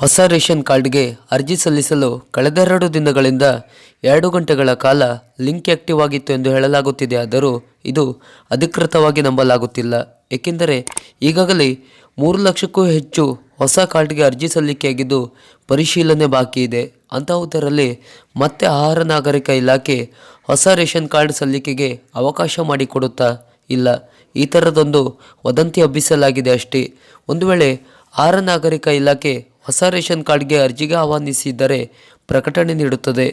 ಹೊಸ ರೇಷನ್ ಕಾರ್ಡ್ಗೆ ಅರ್ಜಿ ಸಲ್ಲಿಸಲು ಕಳೆದೆರಡು ದಿನಗಳಿಂದ ಎರಡು ಗಂಟೆಗಳ ಕಾಲ ಲಿಂಕ್ ಆಕ್ಟಿವ್ ಆಗಿತ್ತು ಎಂದು ಹೇಳಲಾಗುತ್ತಿದೆ ಆದರೂ ಇದು ಅಧಿಕೃತವಾಗಿ ನಂಬಲಾಗುತ್ತಿಲ್ಲ. ಏಕೆಂದರೆ ಈಗಾಗಲೇ ಮೂರು ಲಕ್ಷಕ್ಕೂ ಹೆಚ್ಚು ಹೊಸ ಕಾರ್ಡ್ಗೆ ಅರ್ಜಿ ಸಲ್ಲಿಕೆಯಾಗಿದ್ದು ಪರಿಶೀಲನೆ ಬಾಕಿ ಇದೆ. ಅಂತಹುದರಲ್ಲಿ ಮತ್ತೆ ಆಹಾರ ನಾಗರಿಕ ಇಲಾಖೆ ಹೊಸ ರೇಷನ್ ಕಾರ್ಡ್ ಸಲ್ಲಿಕೆಗೆ ಅವಕಾಶ ಮಾಡಿಕೊಡುತ್ತಾ ಇಲ್ಲ. ಈ ಥರದೊಂದು ವದಂತಿ ಹಬ್ಬಿಸಲಾಗಿದೆ ಅಷ್ಟೇ. ಒಂದು ವೇಳೆ ಆಹಾರ ನಾಗರಿಕ ಇಲಾಖೆ ಹೊಸ ರೇಷನ್ ಕಾರ್ಡ್ಗೆ ಅರ್ಜಿಗೆ ಆಹ್ವಾನಿಸಿದ್ದರೆ ಪ್ರಕಟಣೆ ನೀಡುತ್ತದೆ.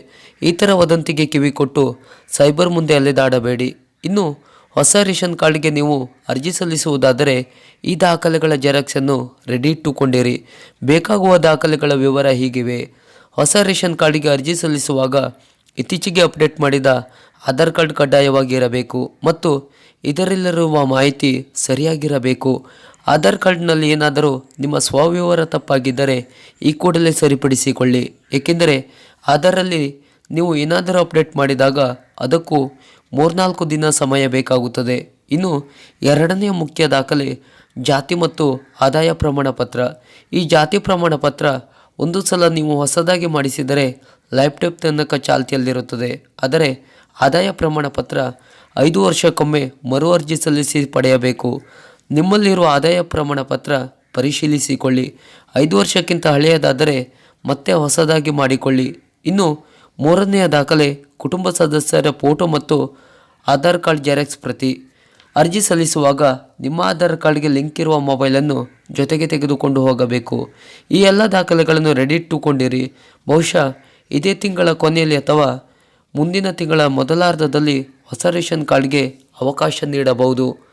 ಈ ಥರ ವದಂತಿಗೆ ಕಿವಿಕೊಟ್ಟು ಸೈಬರ್ ಮುಂದೆ ಅಲೆದಾಡಬೇಡಿ. ಇನ್ನು ಹೊಸ ರೇಷನ್ ಕಾರ್ಡ್ಗೆ ನೀವು ಅರ್ಜಿ ಸಲ್ಲಿಸುವುದಾದರೆ ಈ ದಾಖಲೆಗಳ ಜೆರಾಕ್ಸನ್ನು ರೆಡಿ ಇಟ್ಟುಕೊಂಡಿರಿ. ಬೇಕಾಗುವ ದಾಖಲೆಗಳ ವಿವರ ಹೀಗಿವೆ. ಹೊಸ ರೇಷನ್ ಕಾರ್ಡ್ಗೆ ಅರ್ಜಿ ಸಲ್ಲಿಸುವಾಗ ಇತ್ತೀಚೆಗೆ ಅಪ್ಡೇಟ್ ಮಾಡಿದ ಆಧಾರ್ ಕಾರ್ಡ್ ಕಡ್ಡಾಯವಾಗಿರಬೇಕು ಮತ್ತು ಇದರಲ್ಲಿರುವ ಮಾಹಿತಿ ಸರಿಯಾಗಿರಬೇಕು. ಆಧಾರ್ ಕಾರ್ಡ್ನಲ್ಲಿ ಏನಾದರೂ ನಿಮ್ಮ ಸ್ವವ್ಯವಹಾರ ತಪ್ಪಾಗಿದ್ದರೆ ಈ ಕೂಡಲೇ ಸರಿಪಡಿಸಿಕೊಳ್ಳಿ. ಏಕೆಂದರೆ ಆಧಾರಲ್ಲಿ ನೀವು ಏನಾದರೂ ಅಪ್ಡೇಟ್ ಮಾಡಿದಾಗ ಅದಕ್ಕೂ ಮೂರ್ನಾಲ್ಕು ದಿನ ಸಮಯ ಬೇಕಾಗುತ್ತದೆ. ಇನ್ನು ಎರಡನೆಯ ಮುಖ್ಯ ದಾಖಲೆ ಜಾತಿ ಮತ್ತು ಆದಾಯ ಪ್ರಮಾಣ ಪತ್ರ. ಈ ಜಾತಿ ಪ್ರಮಾಣ ಪತ್ರ ಒಂದು ಸಲ ನೀವು ಹೊಸದಾಗಿ ಮಾಡಿಸಿದರೆ ಲೈಫ್ ತನಕ ಚಾಲ್ತಿಯಲ್ಲಿರುತ್ತದೆ. ಆದರೆ ಆದಾಯ ಪ್ರಮಾಣ ಪತ್ರ ಐದು ವರ್ಷಕ್ಕೊಮ್ಮೆ ಮರು ಅರ್ಜಿ ಸಲ್ಲಿಸಿ ಪಡೆಯಬೇಕು. ನಿಮ್ಮಲ್ಲಿರುವ ಆದಾಯ ಪ್ರಮಾಣ ಪತ್ರ ಪರಿಶೀಲಿಸಿಕೊಳ್ಳಿ. ಐದು ವರ್ಷಕ್ಕಿಂತ ಹಳೆಯದಾದರೆ ಮತ್ತೆ ಹೊಸದಾಗಿ ಮಾಡಿಕೊಳ್ಳಿ. ಇನ್ನು ಮೂರನೆಯ ದಾಖಲೆ ಕುಟುಂಬ ಸದಸ್ಯರ ಫೋಟೋ ಮತ್ತು ಆಧಾರ್ ಕಾರ್ಡ್ ಜೆರಾಕ್ಸ್ ಪ್ರತಿ. ಅರ್ಜಿ ಸಲ್ಲಿಸುವಾಗ ನಿಮ್ಮ ಆಧಾರ್ ಕಾರ್ಡ್ಗೆ ಲಿಂಕ್ ಇರುವ ಮೊಬೈಲನ್ನು ಜೊತೆಗೆ ತೆಗೆದುಕೊಂಡು ಹೋಗಬೇಕು. ಈ ಎಲ್ಲ ದಾಖಲೆಗಳನ್ನು ರೆಡಿ ಇಟ್ಟುಕೊಂಡಿರಿ. ಬಹುಶಃ ಇದೇ ತಿಂಗಳ ಕೊನೆಯಲ್ಲಿ ಅಥವಾ ಮುಂದಿನ ತಿಂಗಳ ಮೊದಲಾರ್ಧದಲ್ಲಿ ಹೊಸ ರೇಷನ್ ಕಾರ್ಡ್ಗೆ ಅವಕಾಶ ನೀಡಬಹುದು.